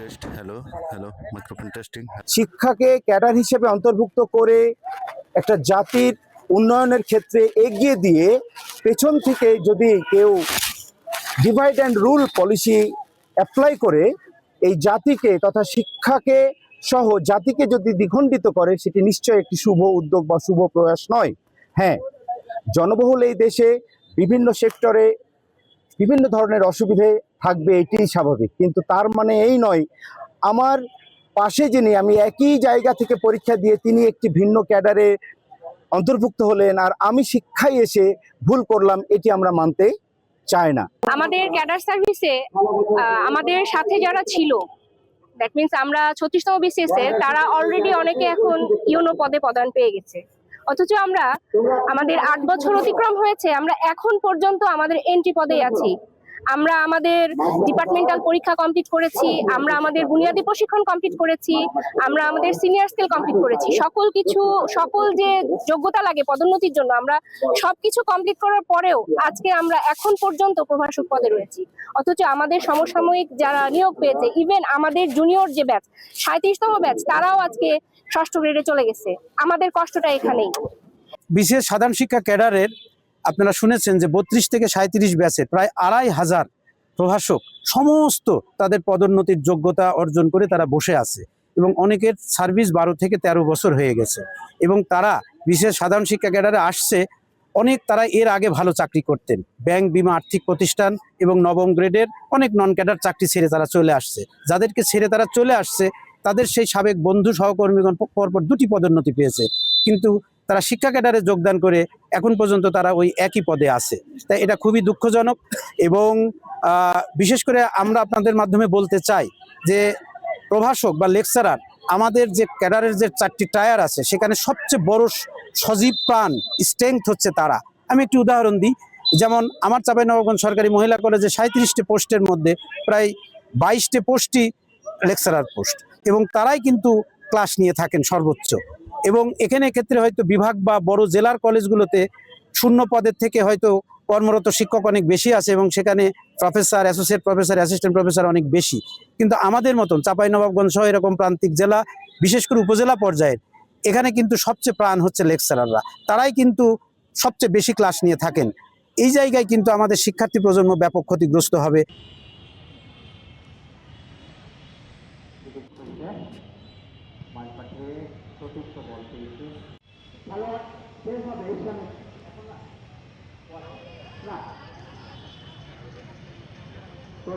Test hello hello microphone testing শিক্ষাকে cadre হিসেবে অন্তর্ভুক্ত করে একটা জাতির উন্নয়নের ক্ষেত্রে এগিয়ে দিয়ে পেছন থেকে যদি কেউ divide and rule policy apply করে, এই জাতিকে তথা শিক্ষাকে সহ জাতিকে যদি দ্বিখণ্ডিত করে, সেটি নিশ্চয়ই একটি শুভ উদ্যোগ বা শুভ প্রয়াস নয়। হ্যাঁ জনবহুল এই দেশে বিভিন্ন সেক্টরে বিভিন্ন ধরনের অসুবিধে থাকবে, এটিই স্বাভাবিক। কিন্তু তার মানে এই নয়, আমার পাশে যিনি, আমি একই জায়গা থেকে পরীক্ষা দিয়ে তিনি একটি ভিন্ন ক্যাডারে অন্তর্ভুক্ত হলেন আর আমি শিক্ষায় এসে ভুল করলাম, এটি আমরা মানতে চাই না। আমাদের ক্যাডার সার্ভিসে আমাদের সাথে যারা ছিল দ্যাট মিন্স আমরা ছত্রিশতম বিসিএস এর, তারা অলরেডি অনেকে এখন ইউনো পদে পদায়ন পেয়ে গেছে। অথচ আমরা আমাদের আট বছর অতিক্রম হয়েছে, আমরা এখন পর্যন্ত আমাদের এন্ট্রি পদেই আছি। আমরা আমাদের ডিপার্টমেন্টাল পরীক্ষা কমপ্লিট করেছি, আমরা আমাদের বুনিয়াদী প্রশিক্ষণ কমপ্লিট করেছি, আমরা আমাদের সিনিয়র স্কেল কমপ্লিট করেছি। সকল কিছু, সকল যে যোগ্যতা লাগে পদোন্নতির জন্য, আমরা সবকিছু কমপ্লিট করার পরেও আজকে আমরা এখন পর্যন্ত প্রভাষক পদে রয়েছি। অথচ আমাদের সমসাময়িক যারা নিয়োগ পেয়েছে ইভেন আমাদের জুনিয়র যে ব্যাচ সাঁত্রিশতম ব্যাচ তারাও আজকে ষষ্ঠ গ্রেডে চলে গেছে। আমাদের কষ্টটা এখানেই। বিশেষ সাধারণ শিক্ষা ক্যাডারের আপনারা শুনেছেন যে বত্রিশ থেকে সাঁত্রিশ ব্যাচে প্রায় আড়াই হাজার প্রভাষক সমস্ত তাদের পদোন্নতির যোগ্যতা অর্জন করে তারা বসে আছে এবং অনেকের সার্ভিস বারো থেকে ১৩ বছর হয়ে গেছে এবং তারা বিশেষ সাধারণ শিক্ষা ক্যাডারে আসছে, অনেক তারা এর আগে ভালো চাকরি করতেন। ব্যাংক বিমা আর্থিক প্রতিষ্ঠান এবং নবম গ্রেডের অনেক নন ক্যাডার চাকরি ছেড়ে তারা চলে আসছে। যাদেরকে ছেড়ে তারা চলে আসছে তাদের সেই সাবেক বন্ধু সহকর্মীগণ পরপর দুটি পদোন্নতি পেয়েছে। কিন্তু তারা শিক্ষা ক্যাডারে যোগদান করে এখন পর্যন্ত তারা ওই একই পদে আছে। তাই এটা খুবই দুঃখজনক এবং বিশেষ করে আমরা আপনাদের মাধ্যমে বলতে চাই যে প্রভাষক বা লেকচারার আমাদের যে ক্যাডারের যে চারটি টায়ার আছে, সেখানে সবচেয়ে বড় সজীব প্রাণ স্ট্রেংথ হচ্ছে তারা। আমি একটি উদাহরণ দিই। যেমন আমার চাঁপাইনবাবগঞ্জ সরকারি মহিলা কলেজে সাঁত্রিশটি পোস্টের মধ্যে প্রায় বাইশটি পোস্টই লেকচারার পোস্ট। এবং তারাই কিন্তু ক্লাস নিয়ে থাকেন সর্বোচ্চ। এবং এখানে ক্ষেত্রে হয়তো বিভাগ বা বড় জেলার কলেজগুলোতে শূন্য পদের থেকে হয়তো কর্মরত শিক্ষক অনেক বেশি আছে এবং সেখানে professor associate professor assistant professor অনেক বেশি। কিন্তু আমাদের মতন চাঁপাইনবাবগঞ্জ সহ এরকম প্রান্তিক জেলা, বিশেষ করে উপজেলা পর্যায়ের, এখানে কিন্তু সবচেয়ে প্রাণ হচ্ছে লেকচারাররা তারাই কিন্তু সবচেয়ে বেশি ক্লাস নিয়ে থাকেন। এই জায়গায় কিন্তু আমাদের শিক্ষার্থী প্রজন্ম ব্যাপক ক্ষতিগ্রস্ত হবে। specific question. One portray, proteins of all species. Hello, here's my question. What? Now. So,